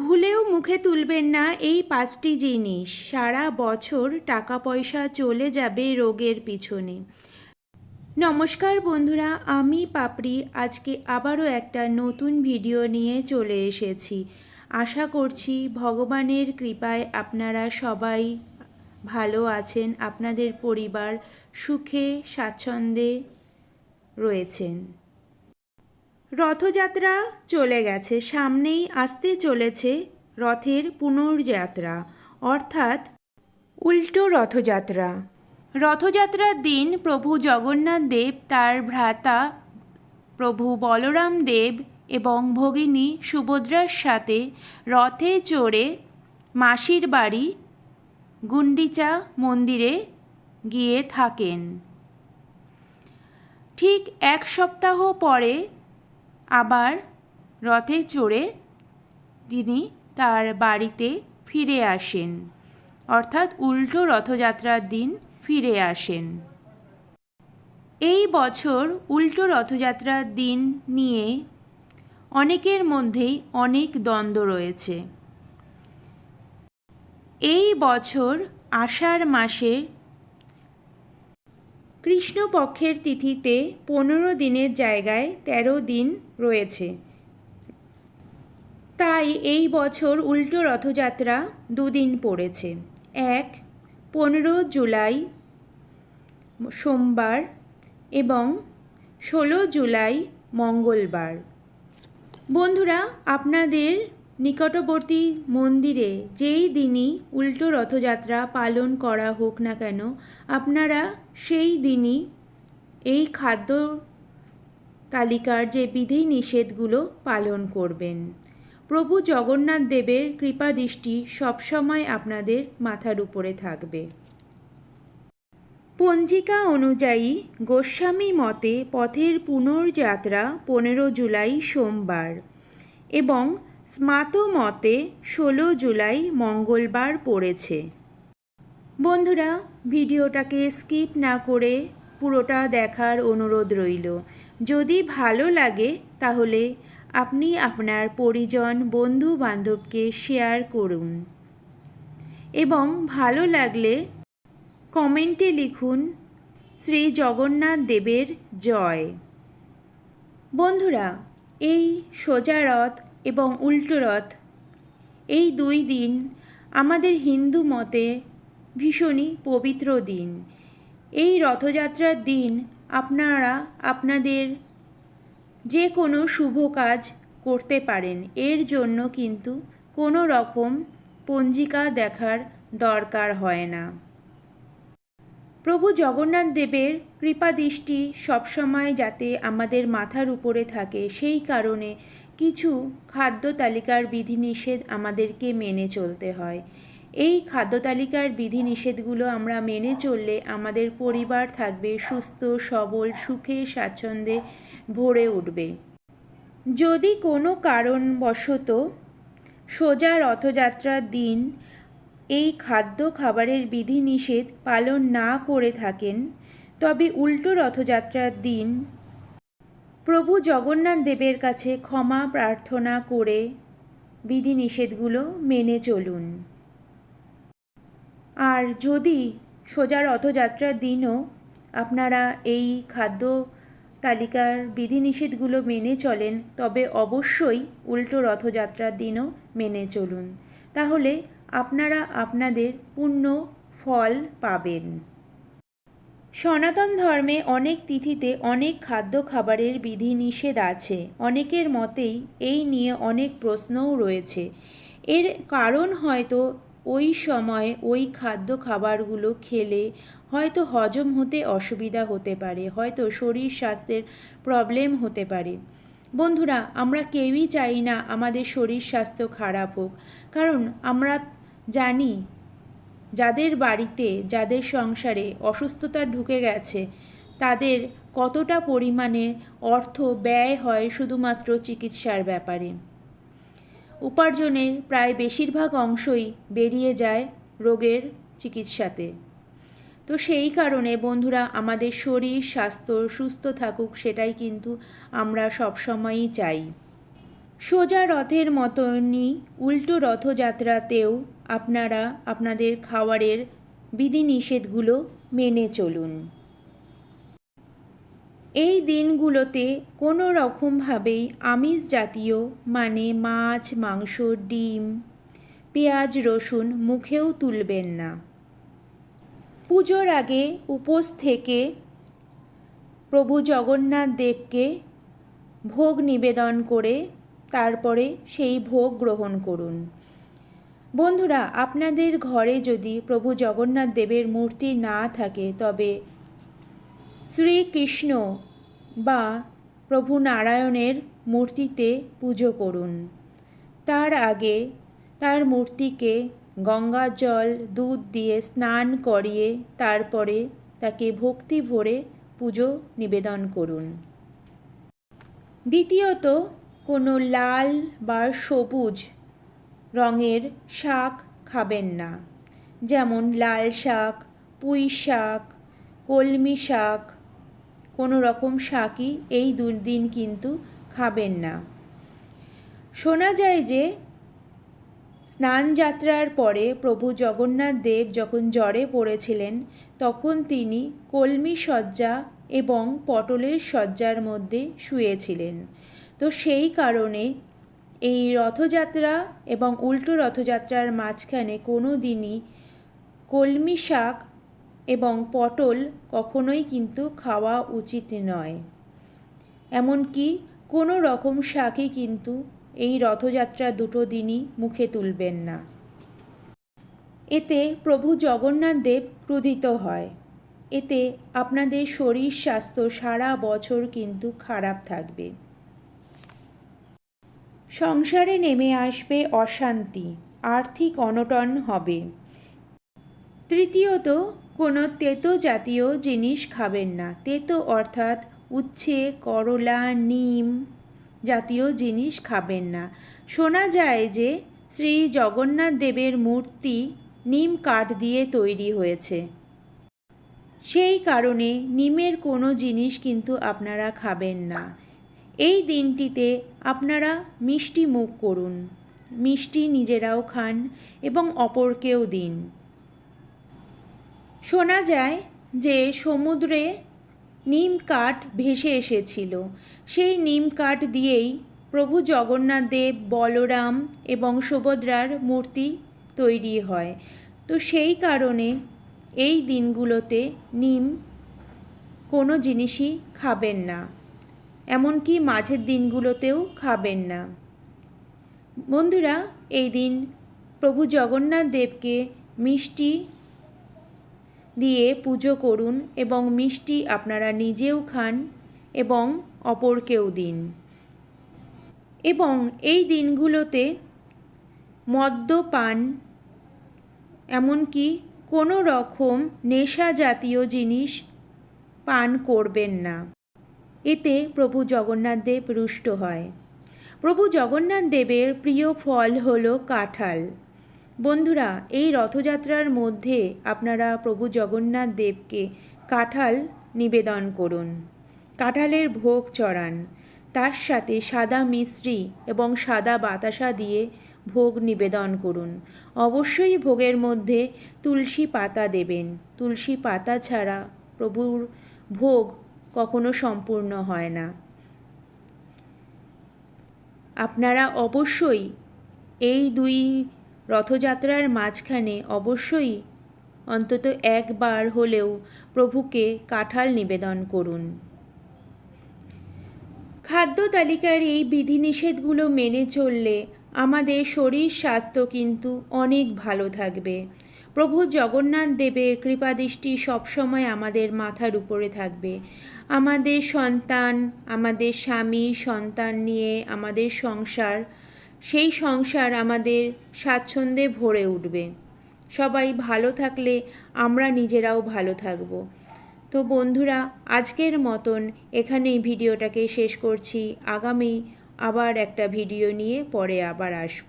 ভুলেও মুখে তুলবেন না এই পাঁচটি জিনিস। সারা বছর টাকা পয়সা চলে যাবে রোগের পিছনে। নমস্কার বন্ধুরা, আমি পাপড়ি। আজকে আবারও একটা নতুন ভিডিও নিয়ে চলে এসেছি। আশা করছি ভগবানের কৃপায় আপনারা সবাই ভালো আছেন, আপনাদের পরিবার সুখে, স্বাচ্ছন্দ্যে রয়েছেন। রথযাত্রা চলে গেছে, সামনেই আসতে চলেছে রথের পুনর্যাত্রা, অর্থাৎ উল্টো রথযাত্রা। রথযাত্রার দিন প্রভু জগন্নাথ দেব, তার ভ্রাতা প্রভু বলরাম দেব এবং ভগিনী সুভদ্রার সাথে রথে চড়ে মাসির বাড়ি গুন্ডিচা মন্দিরে গিয়ে থাকেন। ঠিক এক সপ্তাহ পরে আবার রথে চড়ে তিনি তার বাড়িতে ফিরে আসেন। অর্থাৎ উল্টো রথযাত্রার দিন ফিরে আসেন। এই বছর উল্টো রথযাত্রার দিন নিয়ে অনেকের মধ্যেই অনেক দ্বন্দ্ব রয়েছে। এই বছর আষাঢ় মাসের কৃষ্ণপক্ষের তিথিতে পনেরো দিনের জায়গায় ১৩ দিন রয়েছে। তাই এই বছর উল্টো রথযাত্রা দুদিন পড়েছে। এক, পনেরো জুলাই সোমবার এবং ষোলো জুলাই মঙ্গলবার। বন্ধুরা, আপনাদের নিকটবর্তী মন্দিরে যেই দিনই উল্টো রথযাত্রা পালন করা হোক না কেন, আপনারা সেই দিনই এই খাদ্য তালিকার যে বিধি নিষেধগুলো পালন করবেন। প্রভু জগন্নাথ দেবের কৃপা দৃষ্টি সবসময় আপনাদের মাথার উপরে থাকবে। পঞ্জিকা অনুযায়ী গোস্বামী মতে পথের পুনর্যাত্রা পনেরো জুলাই সোমবার এবং স্মাত মতে ষোলো জুলাই মঙ্গলবার পড়েছে। বন্ধুরা, ভিডিওটাকে স্কিপ না করে পুরোটা দেখার অনুরোধ রইল। যদি ভালো লাগে, তাহলে আপনি আপনার পরিজন বন্ধু বান্ধবকে শেয়ার করুন। এবং ভালো লাগলে কমেন্টে লিখুন, শ্রী জগন্নাথ দেবের জয়। বন্ধুরা, এই সোজা রথ এবং উল্টো রথ। এই দুই দিন আমাদের হিন্দু মতে ভীষণই পবিত্র দিন। এই রথযাত্রার দিন আপনারা আপনাদের যে কোনো শুভ কাজ করতে পারেন। এর জন্য কিন্তু কোনো রকম পঞ্জিকা দেখার দরকার হয় না। প্রভু জগন্নাথ দেবের কৃপাদৃষ্টি সবসময় যাতে আমাদের মাথার উপরে থাকে, সেই কারণে কিছু খাদ্য তালিকার বিধিনিষেধ আমাদেরকে মেনে চলতে হয়। এই খাদ্য তালিকার বিধিনিষেধগুলো আমরা মেনে চললে আমাদের পরিবার থাকবে সুস্থ, সবল, সুখে, স্বাচ্ছন্দ্যে ভরে উঠবে। যদি কোনো কারণবশত সোজা রথযাত্রার দিন এই খাদ্য খাবারের বিধিনিষেধ পালন না করে থাকেন, তবে উল্টো রথযাত্রার দিন প্রভু জগন্নাথ দেবের কাছে ক্ষমা প্রার্থনা করে বিধিনিষেধগুলো মেনে চলুন। আর যদি সোজা রথযাত্রার দিনও আপনারা এই খাদ্য তালিকার বিধিনিষেধগুলো মেনে চলেন, তবে অবশ্যই উল্টো রথযাত্রার দিনও মেনে চলুন। তাহলে আপনারা আপনাদের পূর্ণ ফল পাবেন। সনাতন ধর্মে অনেক তিথিতে অনেক খাদ্য খাবারের বিধি নিষেধ আছে। অনেকের মতেই এই নিয়ে অনেক প্রশ্নও রয়েছে। এর কারণ হয়তো ওই সময় ওই খাদ্য খাবারগুলো খেলে হয়তো হজম হতে অসুবিধা হতে পারে, হয়তো শরীর স্বাস্থ্যের প্রবলেম হতে পারে। বন্ধুরা, আমরা কেউই চাই না আমাদের শরীর স্বাস্থ্য খারাপ হোক। কারণ আমরা জানি যাদের বাড়িতে, যাদের সংসারে অসুস্থতা ঢুকে গেছে, তাদের কতটা পরিমাণে অর্থ ব্যয় হয় শুধুমাত্র চিকিৎসার ব্যাপারে? উপার্জনের প্রায় বেশিরভাগ অংশই বেরিয়ে যায় রোগের চিকিৎসাতে। তো সেই কারণে বন্ধুরা, আমাদের শরীর, স্বাস্থ্য সুস্থ থাকুক সেটাই কিন্তু আমরা সবসময়ই চাই। সোজা রথের মতনই উল্টো রথযাত্রাতেও আপনারা আপনাদের খাবারের বিধিনিষেধগুলো মেনে চলুন। এই দিনগুলোতে কোনো রকমভাবেই আমিষ জাতীয় মানে মাছ, মাংস, ডিম, পেঁয়াজ, রসুন মুখেও তুলবেন না। পুজোর আগে উপোস থেকে প্রভু জগন্নাথ দেবকে ভোগ নিবেদন করে তারপরে সেই ভোগ গ্রহণ করুন। বন্ধুরা, আপনাদের ঘরে যদি প্রভু জগন্নাথ দেবের মূর্তি না থাকে, তবে শ্রীকৃষ্ণ বা প্রভু নারায়ণের মূর্তিতে পুজো করুন। তার আগে তার মূর্তিকে গঙ্গা জল, দুধ দিয়ে স্নান করিয়ে তারপরে তাকে ভক্তি ভরে পুজো নিবেদন করুন। দ্বিতীয়ত, কোনো লাল বা সবুজ রঙের শাক খাবেন না। যেমন লাল শাক, পুঁই শাক, কলমি শাক, কোনো রকম শাকই এই দুদিন কিন্তু খাবেন না। শোনা যায় যে, স্নান যাত্রার পরে প্রভু জগন্নাথ দেব যখন জ্বরে পড়েছিলেন, তখন তিনি কলমি শয্যা এবং পটলের শয্যার মধ্যে শুয়েছিলেন। তো সেই কারণে এই রথযাত্রা এবং উল্টো রথযাত্রার মাঝখানে কোনো দিনই কলমি শাক এবং পটল কখনোই কিন্তু খাওয়া উচিত নয়। এমনকি কোনো রকম শাকই কিন্তু এই রথযাত্রা দুটো দিনই মুখে তুলবেন না। এতে প্রভু জগন্নাথ দেব ক্রোধিত হয়। এতে আপনাদের শরীর স্বাস্থ্য সারা বছর কিন্তু খারাপ থাকবে। সংসারে নেমে আসবে অশান্তি, আর্থিক অনটন হবে। তৃতীয়ত, কোনো তেতো জাতীয় জিনিস খাবেন না। তেতো অর্থাৎ উচ্ছে, করলা, নিম জাতীয় জিনিস খাবেন না। শোনা যায় যে শ্রী জগন্নাথ দেবের মূর্তি নিম কাঠ দিয়ে তৈরি হয়েছে। সেই কারণে নিমের কোনো জিনিস কিন্তু আপনারা খাবেন না। এই দিনটিতে আপনারা মিষ্টি মুখ করুন। মিষ্টি নিজেরাও খান এবং অপরকেও দিন। শোনা যায় যে সমুদ্রে নিম কাঠ ভেসে এসেছিল। সেই নিম কাঠ দিয়েই প্রভু জগন্নাথ দেব, বলরাম এবং সুভদ্রার মূর্তি তৈরি হয়। তো সেই কারণে এই দিনগুলোতে নিম কোনো জিনিসই খাবেন না। এমনকি মাঝের দিনগুলোতেও খাবেন না। বন্ধুরা, এই দিন প্রভু জগন্নাথ দেবকে মিষ্টি দিয়ে পুজো করুন এবং মিষ্টি আপনারা নিজেও খান এবং অপরকেও দিন। এবং এই দিনগুলোতে মদ্যপান এমনকি কোনো রকম নেশা জাতীয় জিনিস পান করবেন না। এতে প্রভু জগন্নাথ দেব রুষ্ট হয়। প্রভু জগন্নাথ দেবের প্রিয় ফল হল কাঁঠাল। বন্ধুরা, এই রথযাত্রার মধ্যে আপনারা প্রভু জগন্নাথ দেবকে কাঁঠাল নিবেদন করুন। কাঁঠালের ভোগ চড়ান। তার সাথে সাদা মিশ্রি এবং সাদা বাতাসা দিয়ে ভোগ নিবেদন করুন। অবশ্যই ভোগের মধ্যে তুলসী পাতা দেবেন। তুলসী পাতা ছাড়া প্রভুর ভোগ কখনো সম্পূর্ণ হয় না। আপনারা অবশ্যই এই দুই রথযাত্রার মাঝখানে অবশ্যই অন্তত একবার হলেও প্রভুকে কাঁঠাল নিবেদন করুন। খাদ্য তালিকার এই বিধিনিষেধগুলো মেনে চললে আমাদের শরীর স্বাস্থ্য কিন্তু অনেক ভালো থাকবে। প্রভু জগন্নাথ দেবের কৃপাদৃষ্টি সবসময় আমাদের মাথার উপরে থাকবে। আমাদের সন্তান, আমাদের স্বামী, সন্তান নিয়ে আমাদের সংসার, সেই সংসার আমাদের স্বাচ্ছন্দ্যে ভরে উঠবে। সবাই ভালো থাকলে আমরা নিজেরাও ভালো থাকব। তো বন্ধুরা, আজকের মতন এখানেই ভিডিওটাকে শেষ করছি। আগামী আবার একটা ভিডিও নিয়ে পরে আবার আসব।